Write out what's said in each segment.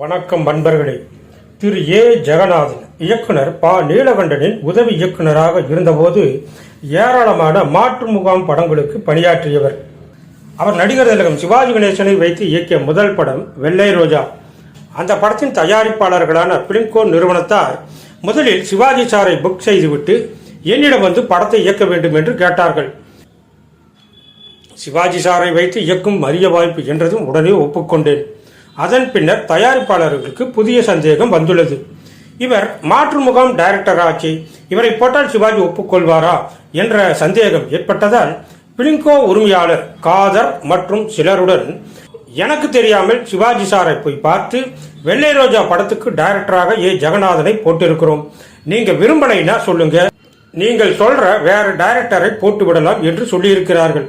வணக்கம் நண்பர்களே திரு ஏ. ஜெகநாதன் இயக்குனர் ப. நீலகண்டனின் உதவி இயக்குனராக இருந்தபோது ஏராளமான மாற்று முகாம் படங்களுக்கு பணியாற்றியவர். அவர் நடிகர் திலகம் சிவாஜி கணேசனை வைத்து இயக்கிய முதல் படம் வெள்ளை ரோஜா. அந்த படத்தின் தயாரிப்பாளர்களான பிலிம்கோ நிறுவனத்தார் முதலில் சிவாஜி சாரை புக் செய்துவிட்டு என்னிடம் வந்து படத்தை இயக்க வேண்டும் என்று கேட்டார்கள். சிவாஜி சாரை வைத்து இயக்கும் அரிய வாய்ப்பு என்றதும் உடனே ஒப்புக்கொண்டேன். அதன் பின்னர் தயாரிப்பாளர்களுக்கு புதிய சந்தேகம் வந்துள்ளது. இவர் மாற்று முகாம் டைரக்டர் ஆச்சு. இவரை போட்டால் சிவாஜி ஒப்புக்கொள்வாரா என்ற சந்தேகம் ஏற்பட்டதால் பிலிங்கோ உரிமையாளர் காதர் மற்றும் சிலருடன் எனக்கு தெரியாமல் சிவாஜி சாரை போய் பார்த்து வெள்ளை ரோஜா படத்துக்கு டைரக்டராக ஏ. ஜெகநாதனை போட்டிருக்கிறோம். நீங்க விரும்பலைன்னா சொல்லுங்க. நீங்கள் சொல்ற வேற டைரக்டரை போட்டு விடலாம் என்று சொல்லியிருக்கிறார்கள்.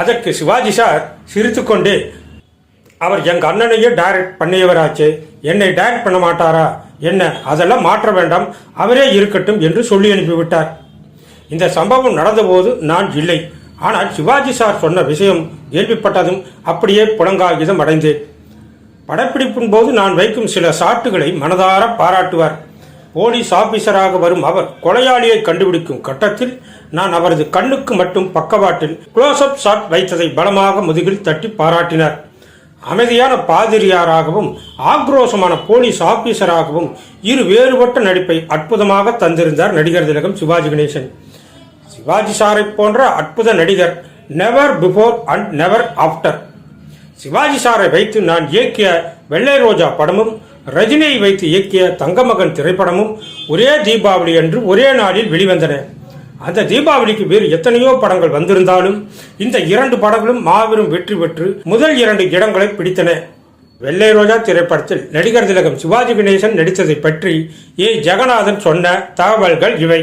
அதற்கு சிவாஜி சார் சிரித்துக்கொண்டே அவர் எங்க அண்ணனையே டைரக்ட் பண்ணியவராச்சு. என்னை டைரக்ட் பண்ண மாட்டாரா? என்ன? அதெல்லாம் மாற்ற வேண்டாம். அவரே இருக்கட்டும் என்று சொல்லி அனுப்பிவிட்டார். இந்த சம்பவம் நடந்தபோது நான் இல்லை. ஆனால் சிவாஜி சார் சொன்ன விஷயம் கேள்விப்பட்டதும் அப்படியே புலங்காகிதம் அடைந்தேன். படப்பிடிப்பின் போது நான் வைக்கும் சில சாட்டுகளை மனதார பாராட்டுவார். போலீஸ் ஆபீசராக வரும் அவர் கொலையாளியை கண்டுபிடிக்கும் கட்டத்தில் நான் அவரது கண்ணுக்கு மட்டும் பக்கவாட்டில் குளோசப் ஷாட் வைத்ததை பலமாக முதுகில் தட்டி பாராட்டினார். அமைதியான பாதிரியாராகவும் ஆக்ரோஷமான போலீஸ் ஆபீசராகவும் இரு வேறுபட்ட நடிப்பை அற்புதமாக தந்திருந்தார் நடிகர் திலகம் சிவாஜி கணேசன். சிவாஜி சாரை போன்ற அற்புத நடிகர் never before and never after Sivaji சாரை வைத்து நான் இயக்கிய வெள்ளை ரோஜா படமும் ரஜினியை வைத்து இயக்கிய தங்கமகன் திரைப்படமும் ஒரே தீபாவளி அன்று ஒரே நாளில் வெளிவந்தன. அந்த தீபாவளிக்கு வேறு எத்தனையோ படங்கள் வந்திருந்தாலும் இந்த இரண்டு படங்களும் மாபெரும் வெற்றி பெற்று முதல் இரண்டு இடங்களை பிடித்தன. வெள்ளை ரோஜா திரைப்படத்தில் நடிகர் திலகம் சிவாஜி கணேசன் நடித்ததை பற்றி ஏ. ஜெகநாதன் சொன்ன தகவல்கள் இவை.